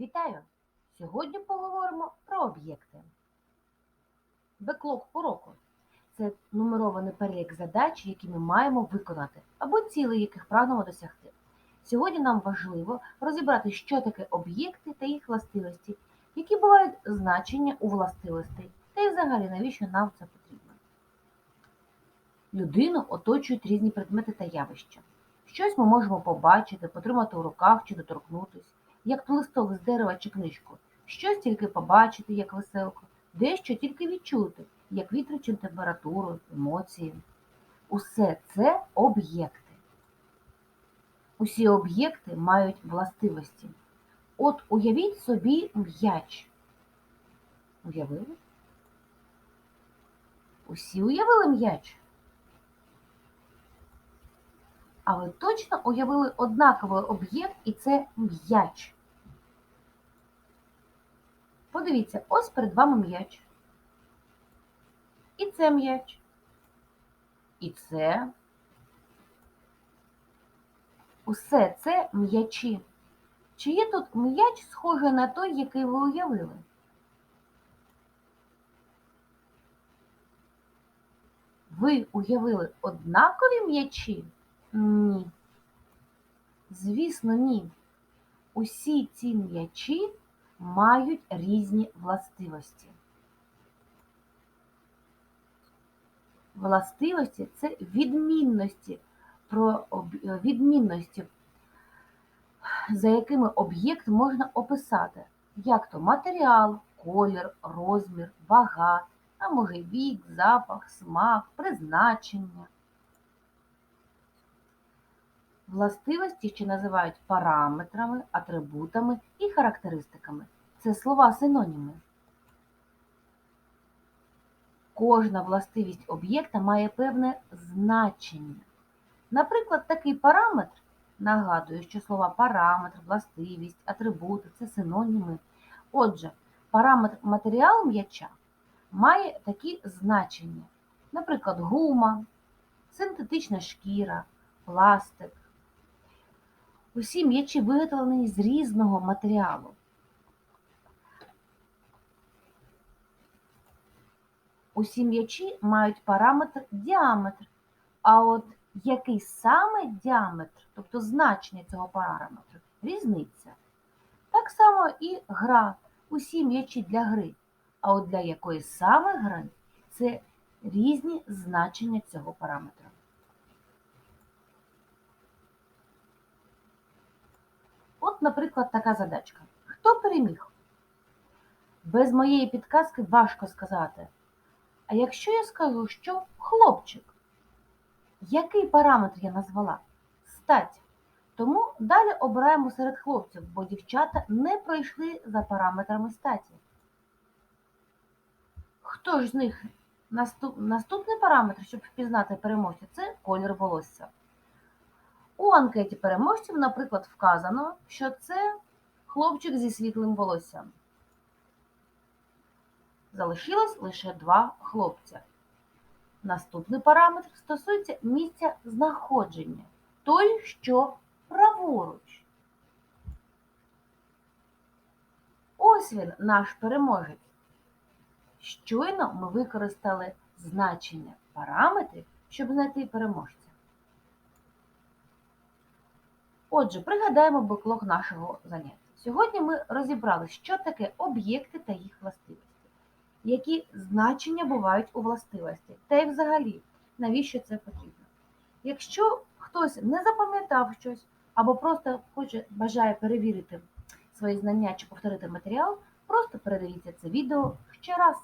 Вітаю! Сьогодні поговоримо про об'єкти. Беклог уроку це нумерований перелік задач, які ми маємо виконати, або цілей, яких прагнемо досягти. Сьогодні нам важливо розібрати, що таке об'єкти та їх властивості, які бувають значення у властивостей, та й взагалі навіщо нам це потрібно. Людину оточують різні предмети та явища. Щось ми можемо побачити, потримати у руках чи доторкнутись, як то листок з дерева чи книжку. Щось тільки побачити, як веселку, дещо тільки відчути, як вітер чи температуру, емоції. Усе це об'єкти. Усі об'єкти мають властивості. От уявіть собі м'яч. Уявили? Усі уявили м'яч? А ви точно уявили однаковий об'єкт, і це м'яч. Подивіться, ось перед вами м'яч. І це м'яч. І це. Усе це м'ячі. Чи є тут м'яч схожий на той, який ви уявили? Ви уявили однакові м'ячі? Ні. Звісно, ні. Усі ці м'ячі мають різні властивості. Властивості це відмінності, про відмінності, за якими об'єкт можна описати, як то матеріал, колір, розмір, вага, може вік, запах, смак, призначення. Властивості ще називають параметрами, атрибутами і характеристиками. Це слова синоніми. Кожна властивість об'єкта має певне значення. Наприклад, такий параметр нагадую, що слова параметр, властивість, атрибути це синоніми. Отже, параметр матеріалу м'яча має такі значення. Наприклад, гума, синтетична шкіра, пластик. Усі м'ячі виготовлені з різного матеріалу. Усі м'ячі мають параметр діаметр. А от який саме діаметр, тобто значення цього параметру, різниця. Так само і гра. Усі м'ячі для гри. А от для якої саме гри це різні значення цього параметра. От, наприклад, така задачка. Хто переміг? Без моєї підказки важко сказати. А якщо я скажу, що хлопчик, який параметр я назвала? Стать. Тому далі обираємо серед хлопців, бо дівчата не пройшли за параметрами статі. Хто ж з них наступ... наступний параметр, щоб впізнати переможця, це колір волосся. У анкеті переможців, наприклад, вказано, що це хлопчик зі світлим волоссям. Залишилось лише два хлопця. Наступний параметр стосується місця знаходження. Той, що праворуч. Ось він, наш переможець. Щойно ми використали значення параметрів, щоб знайти переможця. Отже, пригадаємо беклог нашого заняття. Сьогодні ми розібрали, що таке об'єкти та їх властивості, які значення бувають у властивості, та й взагалі, навіщо це потрібно. Якщо хтось не запам'ятав щось або просто хоче бажає перевірити свої знання чи повторити матеріал, просто передивіться це відео ще раз.